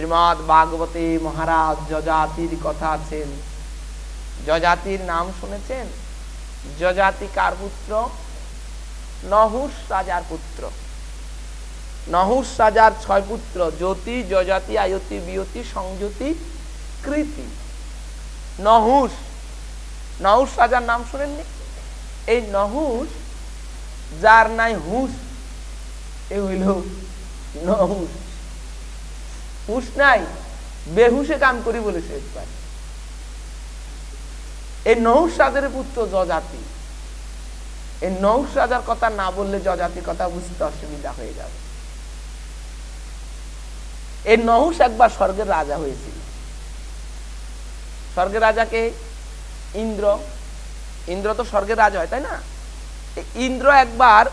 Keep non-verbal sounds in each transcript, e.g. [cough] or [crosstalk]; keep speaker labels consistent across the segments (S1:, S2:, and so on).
S1: শ্রীমৎ ভাগবতী মহারাজ যজাতির কথা আছেন। যজাতির নাম শুনেছেন? যজাতি কার পুত্র? নহুষ রাজার পুত্র। নহুষ রাজার ছয় পুত্র, জ্যোতি, যজাতি, আয়তি, বিয়তি, সংযতি, কৃতি। নহুষ নহুষ রাজার নাম শুনেননি? এই নহুষ যার নাই হুশ, এ হইল নহুষ হুশ নাই, বেহুশে কাম করি বলেছে একবার এই নহুষ রাজার পুত্র যজাতি, এই রাজার কথা না বললে যজাতির কথা বুঝতে অসুবিধা হয়ে যাবে। এই নহুষ একবার স্বর্গের রাজা হয়েছিল। স্বর্গের রাজাকে ইন্দ্র। ইন্দ্র তো স্বর্গের রাজা হয়, তাই না? ইন্দ্র একবার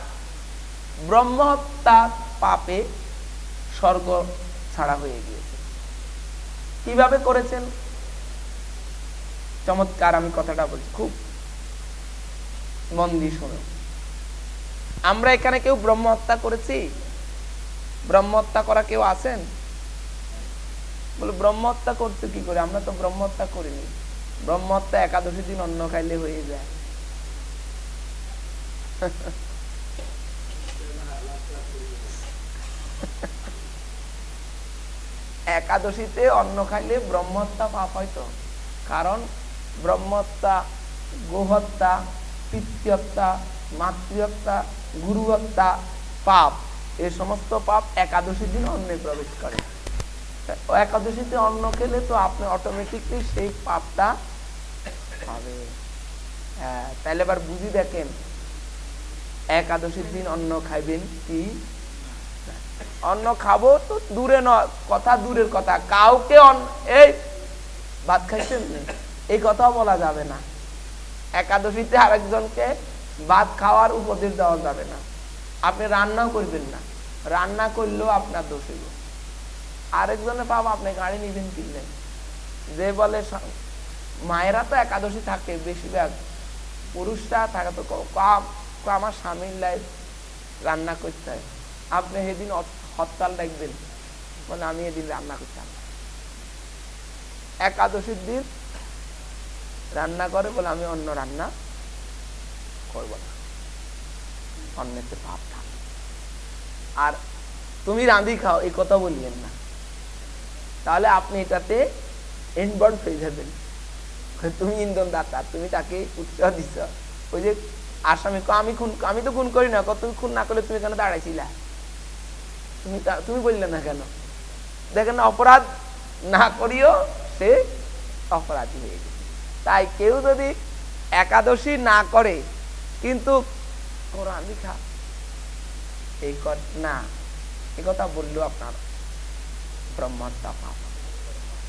S1: ব্রহ্মহত্যা পাপে স্বর্গ ছাড়া হয়ে গিয়েছে। কীভাবে করেছেন? চমৎকার, আমি কথাটা বলছি, খুব মন দিয়ে শোনো আমরা এখানে কেউ ব্রহ্ম হত্যা করেছি? ব্রহ্ম হত্যা করা কেউ আছেন? বলে, ব্রহ্ম হত্যা করছে কি করে? আমরা তো ব্রহ্ম হত্যা করিনি। ব্রহ্ম হত্যা একাদশী দিন অন্ন খাইলে হয়ে যায়। [laughs] একাদশীতে অন্ন খাইলে ব্রহ্মহত্যা পাপ হয়তো কারণ ব্রহ্মহত্যা গোহত্যা পিতৃহত্যা মাতৃহত্যা গুরুহত্যা পাপ। এই সমস্ত পাপ একাদশীর দিন অন্নে প্রবেশ করে। একাদশীতে অন্ন খেলে তো আপনি অটোমেটিকলি সেই পাপটা হবে হ্যাঁ তাহলে এবার বুঝি দেখেন, একাদশীর দিন অন্ন খাইবেন কি? অন্ন খাব তো দূরে নয়, কথা দূরের কথা। কাউকে এই, ভাত খাইছেন এই কথাও বলা যাবে না। একাদশীতে আরেকজনকে ভাত খাওয়ার উপদেশ দেওয়া যাবে না। আপনি রান্নাও করবেন না। রান্না করলেও আপনার দোষ হইব। আরেকজনের পাব আপনি গাড়ি নিবেন কিনলেন যে বলে মায়েরা তো একাদশী থাকে বেশিরভাগ। পুরুষরা থাকে তো আমার স্বামীর লাইফ রান্না করতে হয়। আপনি সেদিন হরতাল দেখবেন। মানে আমি এদিন রান্না করতাম। একাদশীর দিন রান্না করে বলে আমি অন্য রান্না করব না। অন্যতে পাপ থাকে আর তুমি রাঁধি খাও, এই কথা বললেন না। তাহলে আপনি এটাতে ইনভলভ হয়ে যাবেন তুমি ইন্ধন দাতা তুমি তাকে উৎসাহ দিচ্ছ ওই যে আসামি আমি খুন আমি তো খুন করি না তুমি খুন না করলে তুমি কেন দাঁড়াইছিলা? তুমি তুমি বললে না কেন? দেখেন অপরাধ না করিও সে অপরাধী হয়ে গেছে। তাই কেউ যদি একাদশী না করে, কিন্তু কোরআন এই না, এ কথা আপনার ব্রহ্মহত্যা পাপ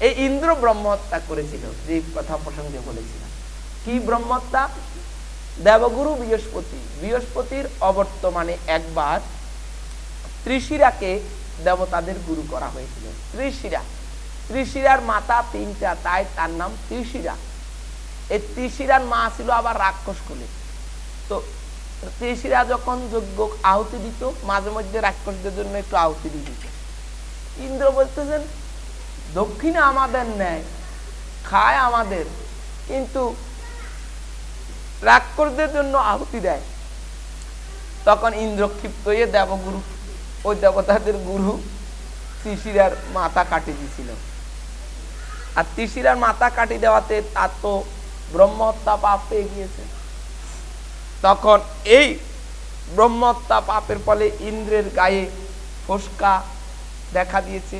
S1: এই ইন্দ্র ব্রহ্মহত্যা করেছিল যে কথা প্রসঙ্গে বলেছিলাম। কি ব্রহ্মহত্যা? দেবগুরু বৃহস্পতি। বৃহস্পতির অবর্তমানে একবার ত্রিশিরাকে দেবতাদের গুরু করা হয়েছিল। ত্রিশিরা। ত্রিশিরার মাতা তিনটা, তাই তার নাম ত্রিশিরা। এই ত্রিশিরার মা ছিল আবার রাক্ষস কুলে। তো ত্রিশিরা যখন যজ্ঞ আহুতি দিত, মাঝে মধ্যে রাক্ষসদের জন্য একটু আহুতি দিয়ে দিত। ইন্দ্র বলতেছেন, দক্ষিণে আমাদের নেয় খায় আমাদের, কিন্তু রাক্ষসদের জন্য আহুতি দেয়। তখন ইন্দ্র ক্ষিপ্ত হয়ে দেবগুরু ওই দেবতাদের গুরু তিসিরার মাথা কাটি দিয়েছিল। আর তিসিরার মাথা কাটি দেওয়াতে তার তো ব্রহ্মহত্যা পাপ পেয়ে গিয়েছে। তখন এই ব্রহ্মহত্যা পাপের ফলে ইন্দ্রের গায়ে ফসকা দেখা দিয়েছে।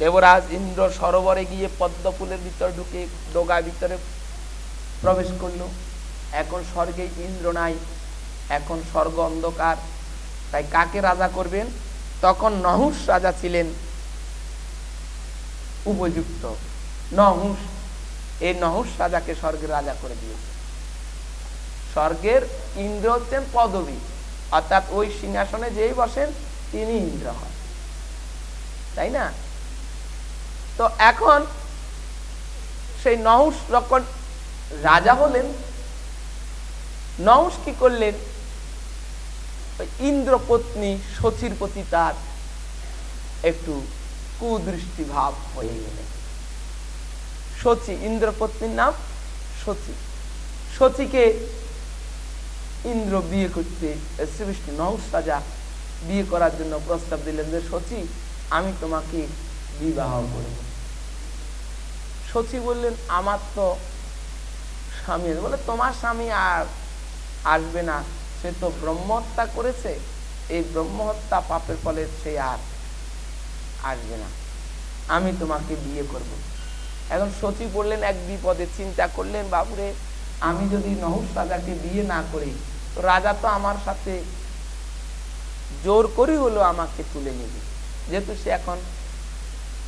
S1: দেবরাজ ইন্দ্র সরোবরে গিয়ে পদ্ম ফুলের ভিতর ঢুকে ডোগার ভিতরে প্রবেশ করল। এখন স্বর্গে ইন্দ্র নাই, এখন স্বর্গ অন্ধকার। তাই কাকে রাজা করবেন? তখন নহুস রাজা ছিলেন উপযুক্ত। নহুস এই নহুস রাজাকে স্বর্গের রাজা করে দিয়েছে। স্বর্গের ইন্দ্র হচ্ছেন পদবী, অর্থাৎ ওই সিংহাসনে যেই বসেন তিনি ইন্দ্র হন। তাই না? তো এখন সেই নহুস যখন রাজা হলেন নহুস কি করলেন? ইন্দ্রপত্নী শচীর প্রতি তার একটু কুদৃষ্টি ভাব হয়ে গেলেন সচি ইন্দ্রপত্নীর নাম সচি সচিকে ইন্দ্র বিয়ে করতে শ্রীবিষ্ণু নহুস রাজা বিয়ে করার জন্য প্রস্তাব দিলেন যে সচি আমি তোমাকে বিবাহ করব। সচি বললেন আমার তো স্বামী বলে তোমার স্বামী আর আসবে না। সে তো ব্রহ্মহত্যা করেছে, এই ব্রহ্মহত্যা পাপের ফলে সে আর আসবে না। আমি তোমাকে বিয়ে করব। এখন সচি বললেন, এক বিপদে চিন্তা করলেন, বাবুরে, আমি যদি নহুস রাজাকে বিয়ে না করি, তো রাজা তো আমার সাথে জোর করি হলো আমাকে তুলে নেবে। যেহেতু সে এখন,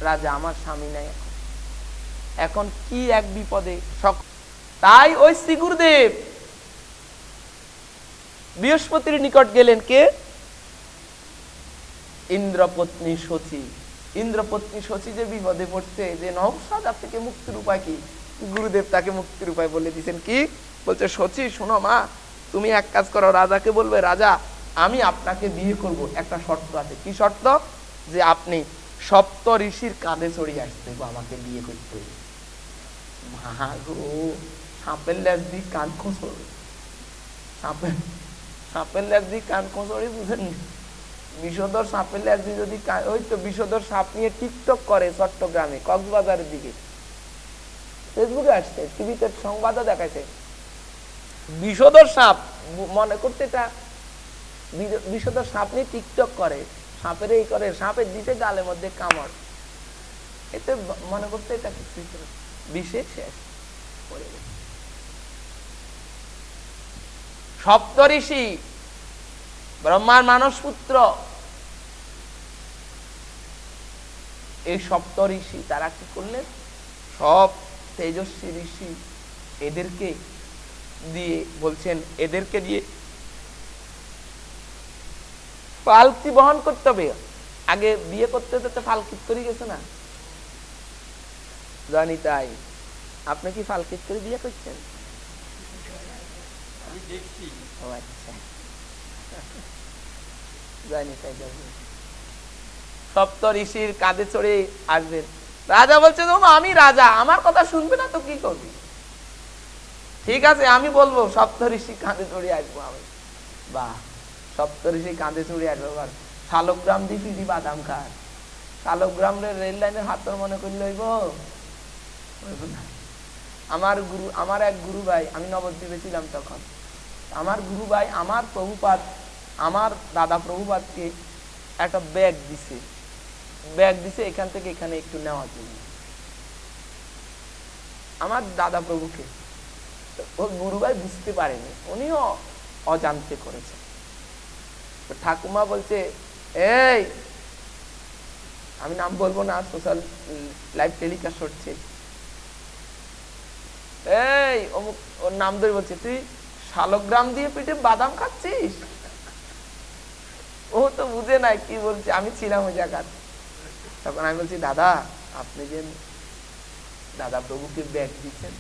S1: রাজা আমার স্বামী নাই এখন। কি এক বিপদে তাই ওই শ্রী গুরুদেব বৃহস্পতির নিকট গেলেন কে? ইন্দ্রপত্নী সচি ইন্দ্রপত্নী সচি যে বিপদে পড়ছে, যে নবসাজার থেকে মুক্তির উপায় কি? গুরুদেব তাকে মুক্তির উপায় বলে দিয়েছেন কি? বলছে সচি শোনো মা, তুমি এক কাজ করো, রাজাকে বলবে, রাজা, আমি আপনাকে বিয়ে করব। একটা শর্ত আছে। কি শর্ত? যে আপনি সপ্ত ঋষির কাঁধে চড়িয়ে আসতে আমাকে বিয়ে করতে। মা গো, সাপের ল্যাস দিয়ে কান খোঁচড়বে সাপের সাপের দিয়ে কান খোঁচড়ি বুঝেন? বিষধর সাপের ল্যাস যদি ওই তো বিষধর সাপ নিয়ে টিকটক করে চট্টগ্রামে কক্সবাজারের দিকে। ফেসবুকে আসছে টিভিতে সংবাদও দেখাচ্ছে বিষধর সাপ মনে করতে এটা বিষধর সাপ নিয়ে টিকটক করে সাপের এই করে সাপের দিতে গালের মধ্যে কামড়। এতে মনে করতে এটা করে বিষে শেষ পড়ে গেছে। সপ্তঋষি ব্রহ্মার মানস পুত্র এই সপ্ত ঋষি তারা কি করলেন? সব তেজস্বী ঋষি এদেরকে দিয়ে বলছেন, এদেরকে দিয়ে পালকি বহন করতে হবে। আগে বিয়ে করতে তো ফালকিত করে গেছে না। জানি তাই। আপনি কি ফালকিত করে বিয়ে করছেন?
S2: আমি [laughs]
S1: সপ্ত ঋষির কাঁধে চড়ে আসবেন। রাজা বলছে আমি রাজা, আমার কথা শুনবে না তো কি করবি? ঠিক আছে, আমি বলব, সপ্ত ঋষি কাঁধে চড়ে আসব আমি। বাহ, সপ্ত ঋষি কাঁধে চড়ে আসব এবার। শালগ্রাম দি ফিরি বাদাম খায় শালগ্রাম রেল লাইনের হাতর মনে করলে হইব না। আমার গুরু, আমার এক গুরু ভাই, আমি নবদ্বীপে ছিলাম তখন। আমার গুরু ভাই, আমার প্রভুপাত আমার দাদা প্রভুপাতকে একটা ব্যাগ দিছে। ব্যাগ দিছে, এখান থেকে এখানে একটু নেওয়ার জন্য। আমার দাদা প্রভুকে। ওর গুরু ভাই বুঝতে পারেনি, উনিও অজান্তে করেছে। ঠাকুমা বলছে, এই, আমি নাম বলব না সোশ্যাল লাইভ টেলিকাস্ট হচ্ছে। এই, অমুক, ওর নাম ধরে বলছে, তুই শালগ্রাম দিয়ে পিঠে বাদাম খাচ্ছিস? ও তো বুঝে নাই কি বলছে, আমি ছিলাম ওই জায়গার। তখন আমি বলছি, দাদা, আপনি যে দাদা প্রভুকে ব্যাগ দিচ্ছেন,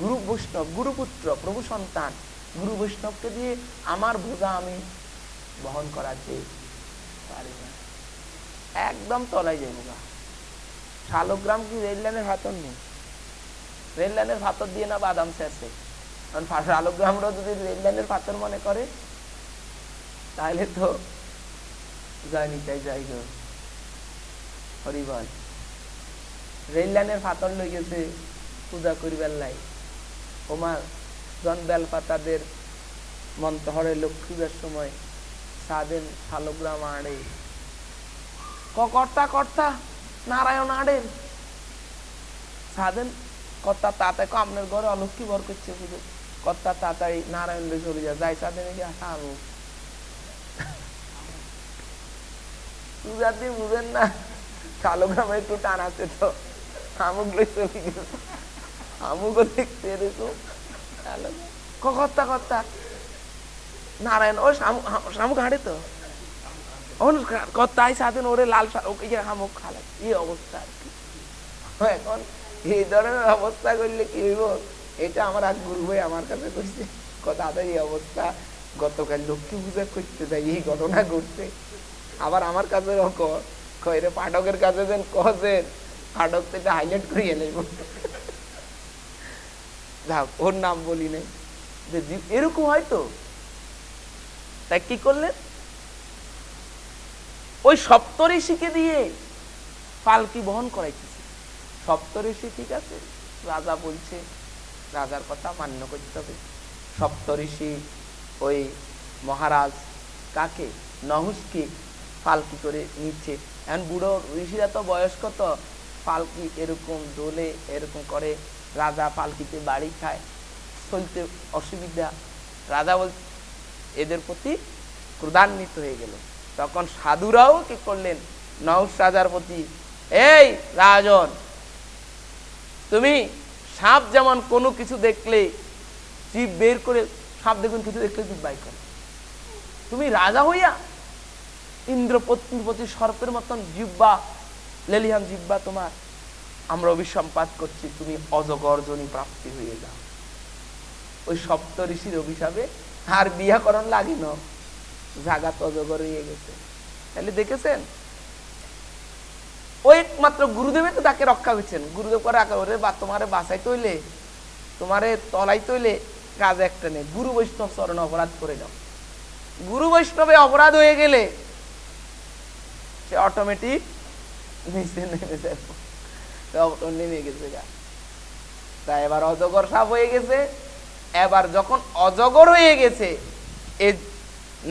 S1: গুরু বৈষ্ণব গুরুপুত্র প্রভু সন্তান, গুরু বৈষ্ণবকে দিয়ে আমার বোঝা আমি বহন করাতে পারি না। একদম তলায় যাব গা। শালগ্রাম কি রেল লাইনের হাতর নেই? রেল লাইনের ভাতর দিয়ে না বাদাম শেষে কারণ শালগ্রামরা যদি রেল লাইনের পাথর মনে করে, তাহলে তো যায়নি তাই, যাই গো হরিবল রেল লাইনের পাথর লই গেছে পূজা করিবার লাই। জন বেলপাতাদের মন্তহরে লক্ষ্মীবার সময় সাদেন শালগ্রাম আড়ে। কর্তা কর্তা, নারায়ণ আড়ের। সাদেন কর্তা তাতে কো আপনার ঘরে অলক্ষী বর করছে পুজো কর্তা তাতাই নারায়ণ চলে যায় যাই সাদেন গিয়ে হামু পূজা দিয়ে বুঝেন না, শালগ্রামে একটু টান আছে তো, আমুক লই চলে গেছে দেখতে এরকম। কর্তা কর্তা, নারায়ণ, ও শামু শামুক হাঁটে তো? কর্তাই সাথে ওরে লাল শাক ওকে হামুক খালে এই অবস্থা আর কি। এখন এই ধরনের অবস্থা করলে কি হইব? এটা আমার এক গুরু ভাই আমার কাছে কইছে, কথা এই অবস্থা। গতকাল লক্ষ্মী পূজা করতে যাই, এই ঘটনা ঘটছে। আবার আমার কাছে কইরে পাঠকের কাছে দেন কছেন পাঠক তো এটা হাইলাইট করিয়ে নেব। ওর নাম বলি নাই। যে এরকম হয়তো তাই কি করলেন? ওই সপ্তঋষিকে দিয়ে পালকি বহন করাইতেছে সপ্তঋষি ঠিক আছে? রাজা বলছে, রাজার কথা মান্য করতে হবে। সপ্তঋষি ওই মহারাজ কাকে? নহুসকে পালকি করে নিচ্ছে। এখন বুড়ো ঋষিরা তো বয়স্ক তো পালকি এরকম দোলে, এরকম করে রাজা পালকিতে বাড়ি খায়। চলতে অসুবিধা। রাজা বল, এদের প্রতি ক্রোধান্বিত হয়ে গেল। তখন সাধুরাও কি করলেন? নহুস রাজার প্রতি, এই রাজন তুমি সাপ যেমন কোনো কিছু দেখলে, জীব বের করে সাপ দেখুন কিছু দেখলে জীব বাই করে। তুমি রাজা হইয়া ইন্দ্র পত্নীর প্রতি সর্পের মতন জিব্বা লেলিহান জিব্বা তোমার। আমরা অভিসম্পাত করছি, তুমি অজগর্জনী প্রাপ্তি হয়ে যাও। ওই সপ্ত ঋষির অভিশাপে আর বিয়া করণ লাগে না। জাগাত অজগর হয়ে গেছে। তাহলে দেখেছেন? ওই মাত্র গুরুদেবে তো তাকে রক্ষা করছেন। গুরুদেব করে ওরে বা তোমারে বাসায় তৈলে, তোমারে তলাই তৈলে কাজ একটা নেই। গুরু বৈষ্ণব চরণ অপরাধ করে দাও গুরু বৈষ্ণবে অপরাধ হয়ে গেলে সে অটোমেটিক নিচে নেমে যাবে। নেমে গেছে গা। তা এবার অজগর সাপ হয়ে গেছে। এবার যখন অজগর হয়ে গেছে এই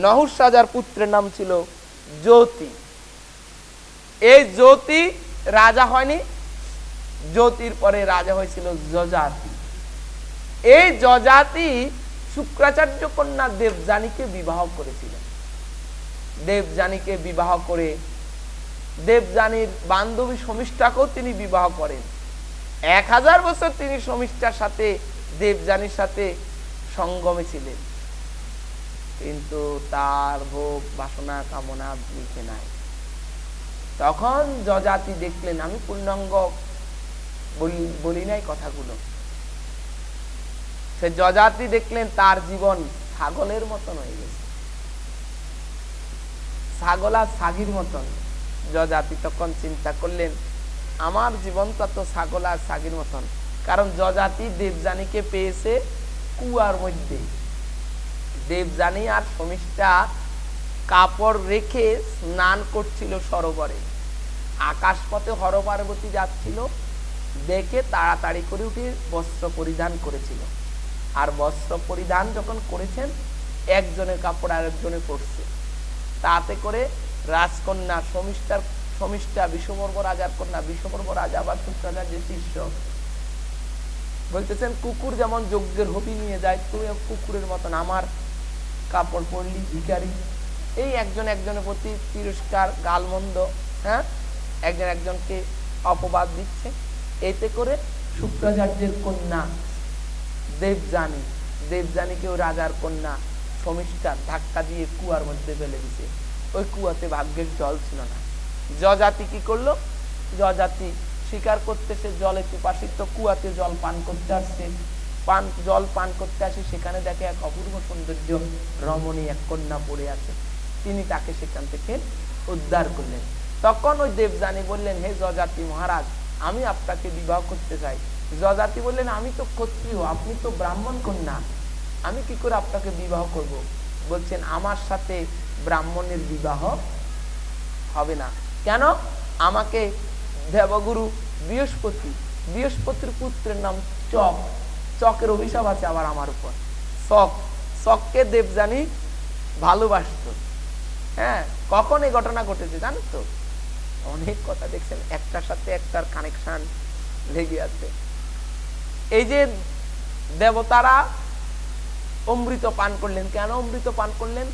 S1: নহুস রাজার পুত্রের নাম ছিল জ্যোতি। এই জ্যোতি রাজা হয়নি। জ্যোতির পরে রাজা হয়েছিল যজাতি। এই যজাতি শুক্রাচার্য কন্যা দেবযানীকে বিবাহ করেছিলেন দেবযানীকে বিবাহ করে দেবযানীর বান্ধবী শমিষ্ঠাকেও তিনি বিবাহ করেন। এক হাজার বছর তিনি শমিষ্ঠার সাথে, দেবযানীর সাথে সঙ্গমে ছিলেন। কিন্তু তার ভোগ বাসনা কামনা মিটে নাই। তখন যজাতি দেখলেন, আমি পূর্ণাঙ্গ বলি নাই কথাগুলো। সে যজাতি দেখলেন, তার জীবন ছাগলের মতন হয়ে গেছে। ছাগল আর ছাগির মতন। যজাতি তখন চিন্তা করলেন, আমার জীবনটা তো ছাগল আর ছাগির মতন। কারণ যজাতি দেবযানীকে পেয়েছে কুয়ার মধ্যে। দেবযানী আর শমিষ্ঠা কাপড় রেখে স্নান করছিল সরোবরে। আকাশপথে হর পার্বতী যাচ্ছিল। দেখে তাড়াতাড়ি করে উঠে বস্ত্র পরিধান করেছিল। আর বস্ত্র পরিধান যখন করেছেন, একজনের কাপড় আরেকজনে পরছে। তাতে করে রাজকন্যা, শমিষ্ঠার, শমিষ্ঠা বিশ্ববর্ব রাজার কন্যা বিশ্ববর্ব রাজা আবার যে শিষ্য বলতেছেন, কুকুর যেমন যজ্ঞের হবি নিয়ে যায় তুমি কুকুরের মতন আমার কাপড় পরলি, ভিখারি। এই একজন একজনের প্রতি তিরস্কার, গালমন্দ হ্যাঁ? একজন একজনকে অপবাদ দিচ্ছে। এতে করে শুক্রাচার্যের কন্যা দেবযানী, দেবযানীকেও রাজার কন্যা শমিষ্ঠা ধাক্কা দিয়ে কুয়ার মধ্যে ফেলে দিছে। ওই কুয়াতে ভাগ্যের জল ছিল না। যজাতি কি করল? যজাতি শিকার করতে সে জলে পিপাসিত কুয়াতে জল পান করতে আসছে। পান, জল পান করতে আসে, সেখানে দেখে এক অপূর্ব সৌন্দর্য রমণী এক কন্যা পড়ে আছে। তিনি তাকে সেখান থেকে উদ্ধার করলেন। তখন ওই দেবযানী বললেন, হে যজাতি মহারাজ, আমি আপনাকে বিবাহ করতে চাই। যজাতি বললেন, আমি তো ক্ষত্রিয়, আপনি তো ব্রাহ্মণ কন্যা, আমি কি করে আপনাকে বিবাহ করব? বলছেন, আমার সাথে ব্রাহ্মণের বিবাহ হবে না। কেন? আমাকে দেবগুরু বৃহস্পতি, বৃহস্পতির পুত্রের নাম চক, চকের অভিশাপ আছে আবার আমার উপর। চক, চককে দেবযানী ভালোবাসত। হ্যাঁ কখন এই ঘটনা ঘটেছে জানো তো? অনেক কথা দেখছেন, একটার সাথে একটার কানেকশন লেগে আছে। এই যে দেবতারা অমৃত পান করলেন, কেন অমৃত পান করলেন?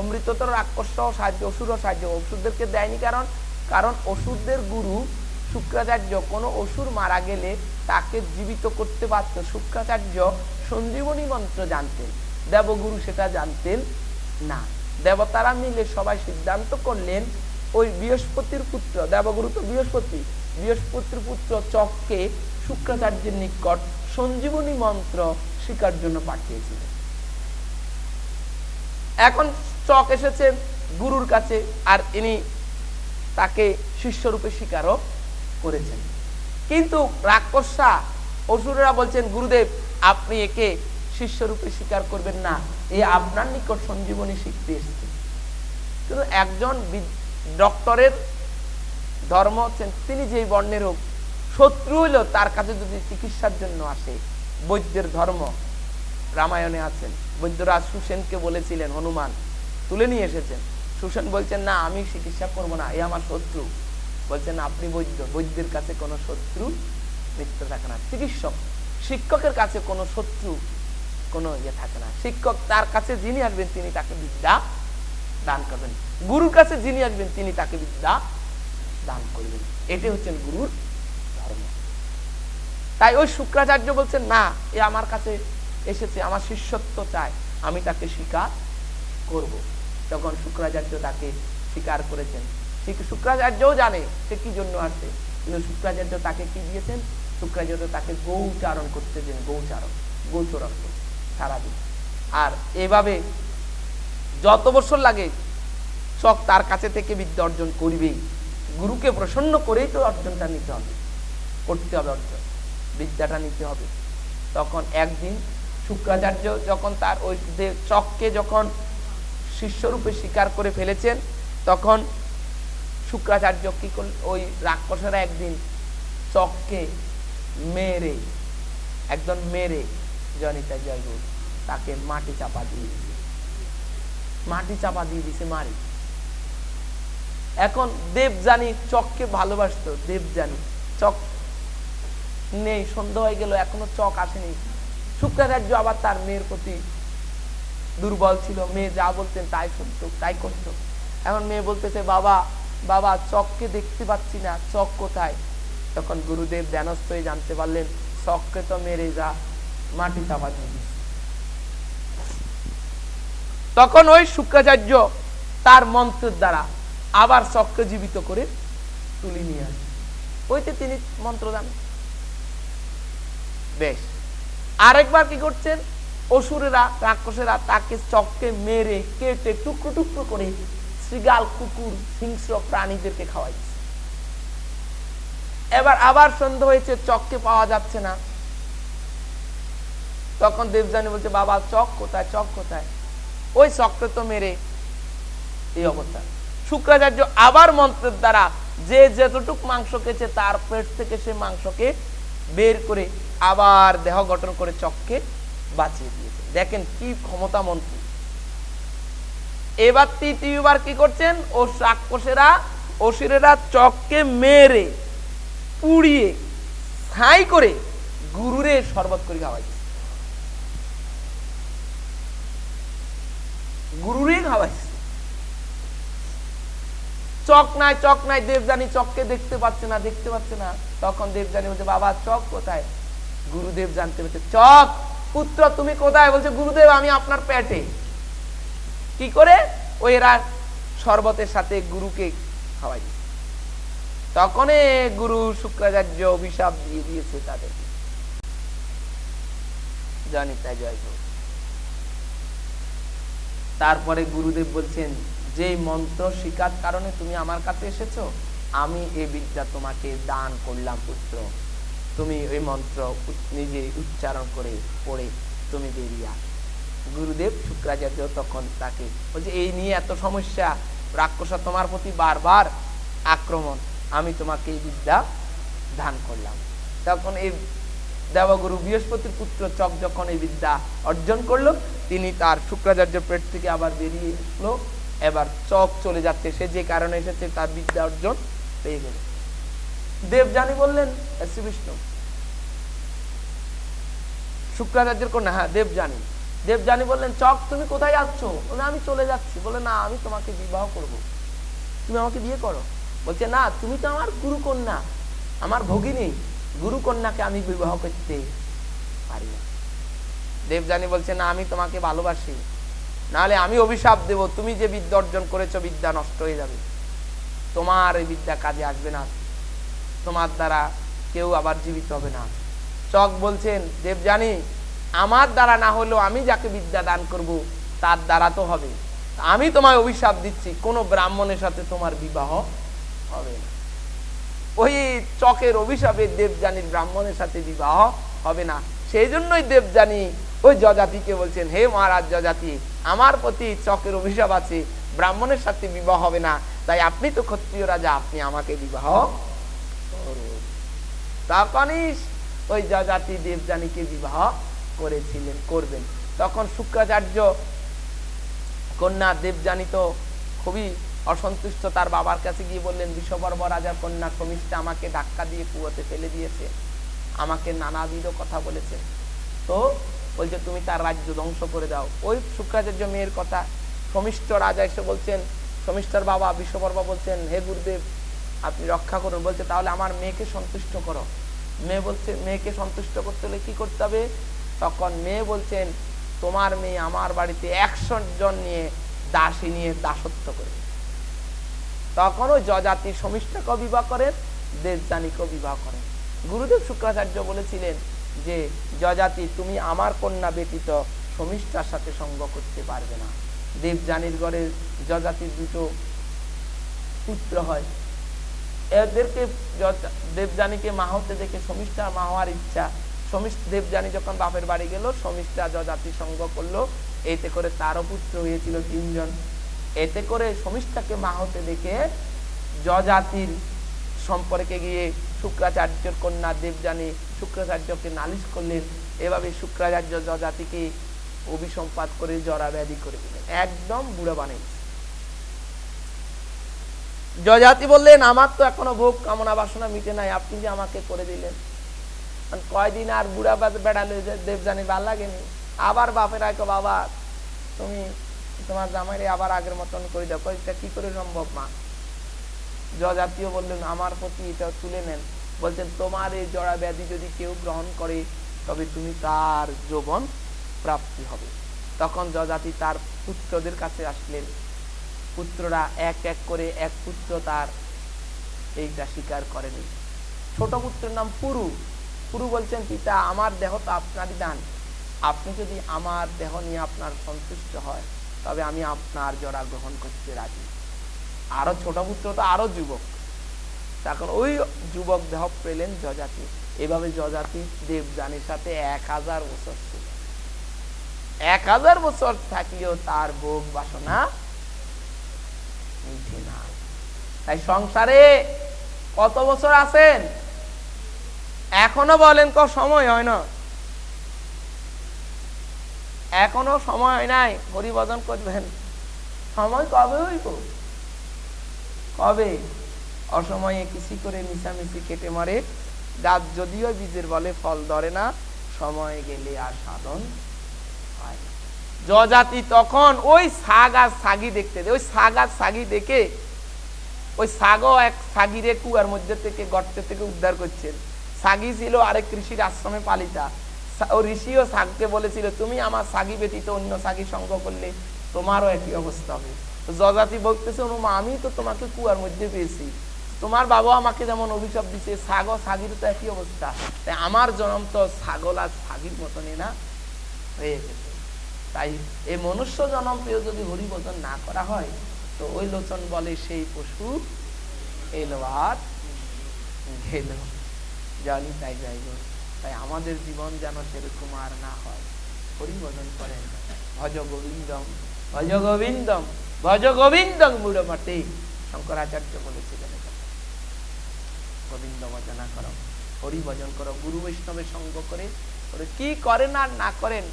S1: অমৃত তো রাক্ষস সাহায্য অসুরও সাহায্য, অসুরদেরকে দেয়নি কারণ কারণ অসুরদের গুরু শুক্রাচার্য, কোনো অসুর মারা গেলে তাকে জীবিত করতে পারত শুক্রাচার্য সঞ্জীবনী মন্ত্র জানতেন, দেবগুরু সেটা জানতেন না। দেবতারা মিলে সবাই সিদ্ধান্ত করলেন ওই বৃহস্পতির পুত্র দেবগুরু তো বৃহস্পতি, বৃহস্পতির পুত্র চককে শুক্রাচার্যের নিকট সঞ্জীবনী মন্ত্র শিকার জন্য পাঠিয়েছিলেন এখন চক এসেছে গুরুর কাছে আর ইনি তাকে শিষ্যরূপে স্বীকারও করেছেন। কিন্তু রাক্ষসা, অসুরেরা বলছেন, গুরুদেব, আপনি একে শিষ্যরূপে স্বীকার করবেন না। এ আপনার নিকট সঞ্জীবনী শিখতে এসেছে। কিন্তু একজন ডক্টরের ধর্ম হচ্ছেন, তিনি যেই বর্ণের হোক, শত্রু হইলেও তার কাছে যদি চিকিৎসার জন্য আসে, বৈদ্যের ধর্ম, রামায়ণে আছেন, বৈদ্যরাজ সুসেনকে বলেছিলেন, হনুমান, তুলে নিয়ে এসেছেন। সুসেন বলছেন, না, আমি চিকিৎসা করব না, এ আমার শত্রু। বলছেন, আপনি বৈদ্য, বৈদ্যের কাছে কোনো শত্রু মিত্র থাকে না। চিকিৎসক, শিক্ষকের কাছে কোনো শত্রু কোনো ইয়ে থাকে না। শিক্ষক তার কাছে যিনি আসবেন, তিনি তাকে বিদ্যা দান করবেন। গুরুর কাছে যিনি আসবেন, তিনি তাকে বিদ্যা দান করবেন। এটি হচ্ছেন গুরুর ধর্ম। তাই ওই শুক্রাচার্য বলছেন, না, এ আমার কাছে এসেছে, আমার শিষ্যত্ব চায়, আমি তাকে স্বীকার করব। তখন শুক্রাচার্য তাকে স্বীকার করেছেন। শুক্রাচার্যও জানে সে কি জন্য আসছে, কিন্তু শুক্রাচার্য তাকে কি দিয়েছেন? শুক্রাচার্য তাকে গৌচারণ করতে দেন, গৌচারণ, গৌচরণ সারাদিন। আর এভাবে যত বছর লাগে চক তার কাছে থেকে বিদ্যা অর্জন করবেই। গুরুকে প্রসন্ন করেই তো অর্জনটা নিতে হবে। করতে হবে অর্জন, বিদ্যাটা নিতে হবে। তখন একদিন শুক্রাচার্য যখন তার ওই চককে যখন শিষ্যরূপে স্বীকার করে ফেলেছেন, তখন শুক্রাচার্য কি ওই রাক্ষসেরা একদিন চককে মেরে একজন মেরে জনিতা জয়গুরু তাকে মাটি চাপা দিয়ে মাটি চাপা দিয়ে দিছে মারি। এখন দেবজানি চককে ভালোবাসতো দেবজানি চক নেই সন্ধ্যা হয়ে গেল, এখনও চক আসেনি। শুক্রাচার্য আবার তার মেয়ের প্রতি দুর্বল ছিল। মেয়ে যা বলতেন তাই শুনতো, তাই করতো। এখন মেয়ে বলতেছে, বাবা বাবা, চককে দেখতে পাচ্ছি না, চক কোথায়? তখন গুরুদেব ধ্যানস্থ হয়ে জানতে পারলেন, চককে তো মেরে যা, মাটি চাপা দিয়ে দিছে। তখন ওই শুক্রাচার্য তার মন্ত্রের দ্বারা আবার চককে জীবিত করে তুলে নিয়ে আসে। ওইতে তিনি মন্ত্র দান। বেশ। আরেকবার কি করছেন? অসুরেরা, রাক্ষসেরা তাকে চককে মেরে, কেটে টুকরো টুকরো করে শ্রীগাল কুকুর, হিংস্র প্রাণীদেরকে খাওয়াইছে। এবার আবার সন্দেহ হয়েছে চককে পাওয়া যাচ্ছে না। তখন দেবযানী বলছে, বাবা চক কোথায়? চক কোথায়? ওই চককে তো মেরে। এই অবস্থা। শুক্রাচার্য আবার মন্ত্রের দ্বারা যে যতটুক মাংস খেয়েছে, তার পেট থেকে সে মাংসকে বের করে আবার দেহ গঠন করে চককে বাঁচিয়ে দিয়েছে। দেখেন কি ক্ষমতা মন্ত্রী। এবার তৃতীয়বার কি করছেন? ও রাক্ষসেরা, অসুরেরা চককে মেরে, পুড়িয়ে, ছাই করে গুরুরে শরবত করে খাওয়াইছে। গুরুরে খাওয়াইছে। চক নাই চক নাই দেবজানি চককে দেখতে পাচ্ছে না, দেখতে পাচ্ছে না। তখন বলছে, বাবা, চক কোথায়? গুরুদেব জানতে পারছে, চক, পুত্র তুমি কোথায়? বলছে, গুরুদেব, আমি আপনার কি করে? ওই এরা শরবতের সাথে গুরুকে খাওয়াই। তখন গুরু শুক্রাচার্য অভিশাপ দিয়ে দিয়েছে তাদেরকে। জানি তাই জয়। তারপরে গুরুদেব বলছেন যে মন্ত্র শিকার কারণে তুমি আমার কাছে এসেছ, আমি এই বিদ্যা তোমাকে দান করলাম, পুত্র। তুমি ওই মন্ত্র নিজে উচ্চারণ করে, পড়ে তুমি বেরিয়ে আস। গুরুদেব শুক্রাচার্য তখন তাকে বলছে, এই নিয়ে এত সমস্যা, রাক্ষসা তোমার প্রতি বারবার আক্রমণ, আমি তোমাকে এই বিদ্যা দান করলাম। তখন এই দেবগুরু বৃহস্পতির পুত্র চক যখন এই বিদ্যা অর্জন করল, তিনি তার শুক্রাচার্য পেট থেকে আবার বেরিয়ে এসলো এবার চক চলে যাচ্ছে, সে যে কারণে এসেছে তার বিদ্যা অর্জন পেয়ে গেল। দেবযানী বললেন, "এ শ্রী বিষ্ণু শুক্রাচার্যের কন্যা হ্যাঁ দেবযানী। দেবযানী বললেন, চক, তুমি কোথায় যাচ্ছ? বলে আমি চলে যাচ্ছি। বলে, না, আমি তোমাকে বিবাহ করব। তুমি আমাকে বিয়ে করো? বলছে, না, তুমি তো আমার গুরু কন্যা আমার ভগিনী। গুরু কন্যাকে আমি বিবাহ করতে পারি না। দেবযানী বলছে, না, আমি তোমাকে ভালোবাসি। নাহলে আমি অভিশাপ দেব। তুমি যে বিদ্যা অর্জন করেছ, বিদ্যা নষ্ট হয়ে যাবে। তোমার এই বিদ্যা কাজে আসবে না। তোমার দ্বারা কেউ আবার জীবিত হবে না। চক বলছেন, দেবযানী, আমার দ্বারা না হলেও আমি যাকে বিদ্যা দান করব, তার দ্বারা তো হবে। আমি তোমায় অভিশাপ দিচ্ছি। কোনো ব্রাহ্মণের সাথে তোমার বিবাহ হবে না। ওই চকের অভিশাপে দেবযানীর ব্রাহ্মণের সাথে বিবাহ হবে না। সেই জন্যই দেবযানী ওই যজাতিকে বলছেন, হে মহারাজ যজাতি, আমার প্রতি চকের অভিশাপ আছে, ব্রাহ্মণের সাথে বিবাহ হবে না। তাই আপনি তো ক্ষত্রিয় রাজা, আপনি আমাকে বিবাহ তখনই ওই যজাতি দেবযানীকে বিবাহ করেছিলেন, করবেন। তখন শুক্রাচার্য কন্যা দেবযানী তো খুবই অসন্তুষ্ট তার বাবার কাছে গিয়ে বললেন, বিশ্ববর্ম রাজার কন্যা সমিষ্টা আমাকে ধাক্কা দিয়ে কুয়োতে ফেলে দিয়েছে। আমাকে নানাবিধ কথা বলেছে। তো বলছে, তুমি তার রাজ্য ধ্বংস করে দাও। ওই শুক্রাচার্য মেয়ের কথা সমিষ্ট রাজা এসে বলছেন সমিষ্টার বাবা বিশ্ববর্মা বলছেন, হে গুরুদেব, আপনি রক্ষা করুন। বলছে, তাহলে আমার মেয়েকে সন্তুষ্ট করো। মেয়ে বলছে, মেয়েকে সন্তুষ্ট করতে হলে কি করতে হবে? তখন মেয়ে বলছেন, তোমার মেয়ে আমার বাড়িতে একশো জন নিয়ে দাসী নিয়ে দাসত্ব করে তখন ওই যজাতি সমিষ্টাকে বিবাহ করেন দেবযানীকে বিবাহ করেন। গুরুদেব শুক্রাচার্য বলেছিলেন যে, যজাতি, তুমি আমার কন্যা ব্যতীত সমিষ্টার সাথে সঙ্গ করতে পারবে না। দেবযানীর ঘরে যজাতির দুটো পুত্র হয়। এদেরকে দেবযানীকে মা হতে দেখে সমিষ্ঠা মা হওয়ার ইচ্ছা। সমিষ্ট দেবযানী যখন বাপের বাড়ি গেল, সমিষ্ঠা যজাতি সঙ্গ করল। এতে করে তারও পুত্র হয়েছিল তিনজন। এতে করে সমিষ্ঠাকে মা হতে দেখে যজাতির সম্পর্কে গিয়ে শুক্রাচার্যের কন্যা দেবযানী শুক্রাচার্যকে নালিশ করলেন। এভাবে শুক্রাচার্য যজাতিকে অভিসম্পাদ করে জরা ব্যাধি করে দিলেন। একদম বুড়ো বানিয়েছে। যজাতি বললেন, আমার তো এখনও ভোগ, কামনা, বাসনা মিটে নাই, আপনি যে আমাকে করে দিলেন। কয়দিন আর বুড়া বাজ- বেড়ালে দেবযানী ভালো লাগেনি। আবার বাপের আগে বাবা, তুমি তোমার জামাইরে আবার আগের মতন করে দাও। কই, এটা কি করে সম্ভব মা? যজাতীয় বললেন আমার প্রতি এটা তুলে নেন। বলছেন তোমার এই জড়া ব্যাধি যদি কেউ গ্রহণ করে তবে তুমি তার যৌবন প্রাপ্তি হবে। তখন যজাতি তার পুত্রদের কাছে আসলেন। পুত্ররা এক এক করে এক পুত্র তার এইটা স্বীকার করেনি। ছোট পুত্রের নাম পুরু। পুরু বলছেন পিতা আমার দেহ তো আপনারই দান। আপনি যদি আমার দেহ নিয়ে আপনার সন্তুষ্ট হয় তবে আমি আপনার জরা গ্রহণ করতে রাজি। আরও ছোট পুত্র তো আরও যুবক। তখন ওই যুবক দেহ পেলেন যজাতি। এভাবে যজাতি দেবযানীর সাথে এক হাজার বছর ছিল। এক হাজার বছর থাকলেও তার ভোগ বাসনা তাই সংসারে কত বছর আছেন? এখনও বলেন ক সময় হয় না। এখনও সময় নাই হরিভজন করবেন। সময় কবে হইব? কবে? অসময়ে কৃষি করে মিশামিশি কেটে মারে? গাছ যদিও বীজের বলে ফল ধরে না, সময় গেলে আর সাধন হয় না। যজাতি তখন ওই শাগ আর সাগি দেখতে ওই শাগ আর সাগি দেখে, ওই সাগও এক সাগিরে কুয়ার মধ্যে থেকে গর্ত থেকে উদ্ধার করছেন। সাগি ছিল আরেক কৃষির আশ্রমে পালিতা। ও ঋষিও সাগকে বলেছিল, তুমি আমার সাগি ব্যতীত অন্য সাগি সঙ্গ করলে তোমারও একই অবস্থা হবে। তো যজাতি বলতেছে, অনুমা, আমি তো তোমাকে কুয়ার মধ্যে পেয়েছি। তোমার বাবা আমাকে যেমন অভিশাপ দিছে, সাগ সাগির তো একই অবস্থা। তাই আমার জন্ম তো ছাগল আর সাগির মতনই না? হয়ে গেছে তাই এই মনুষ্য জন্ম পেয়েও যদি হরিভজন না করা হয়, তো ওই লোচন বলে সেই পশু এলো আর গেল। জানি তাই যাইব তাই আমাদের জীবন যেন সেরকম আর না হয়। হরিভজন করেন। ভজ গোবিন্দম ভজ গোবিন্দম ভজ গোবিন্দম মাটি শঙ্করাচার্য বলেছিলেন গোবিন্দ ভজনা করো হরি ভজন করো, গুরু বৈষ্ণবের সঙ্গ করে কি করেন আর না করেন,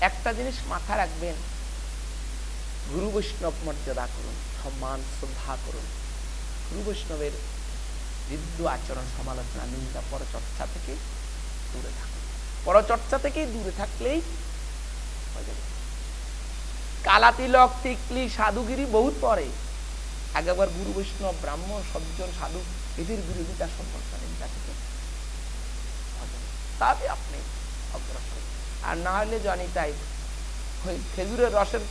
S1: একটা জিনিস মাথা রাখবেন। গুরু বৈষ্ণব মর্যাদা করুন, সম্মান, শ্রদ্ধা করুন। গুরু বৈষ্ণবের হৃদ্য আচরণ, সমালোচনা, নিন্দা, পরচর্চা থেকে দূরে থাকুন পরচর্চা থেকে দূরে থাকলেই হয়ে যাবে। কালা তিলক টিকলি সাধুগিরি বহুত পরে। একবার গুরু বৈষ্ণব, ব্রাহ্মণ, সজ্জন, সাধু এদের বিরোধিতা সম্পর্কে নিন্দা থেকে তবে আপনি অগ্রসর আর না হলে জানি তাই খেজুরের রসের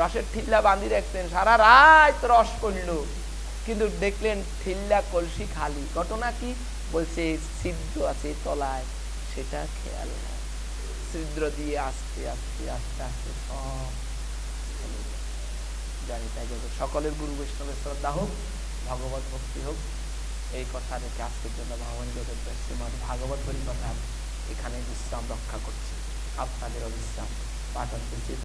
S1: রসের ঠিল্লা বাঁধি রাখতেন সারা রাত রস পড়ল, কিন্তু দেখলেন ঠিল্লা কলসি খালি। ঘটনা কি? বলছে, সিদ্ধ আছে তলায়। সেটা খেয়াল নাই ছিদ্র দিয়ে আস্তে আস্তে আস্তে আস্তে সব জানি তাই যাবে সকলের গুরু বৈষ্ণবের শ্রদ্ধা হোক, ভগবত ভক্তি হোক, এই কথা রেখে আজকের জন্য ভগবান দেবের শ্রীমদ ভাগবত হরি কথা এখানে বিশ্রাম রক্ষা করছি। আপনাদেরও বিশ্রাম। পাঠন করছি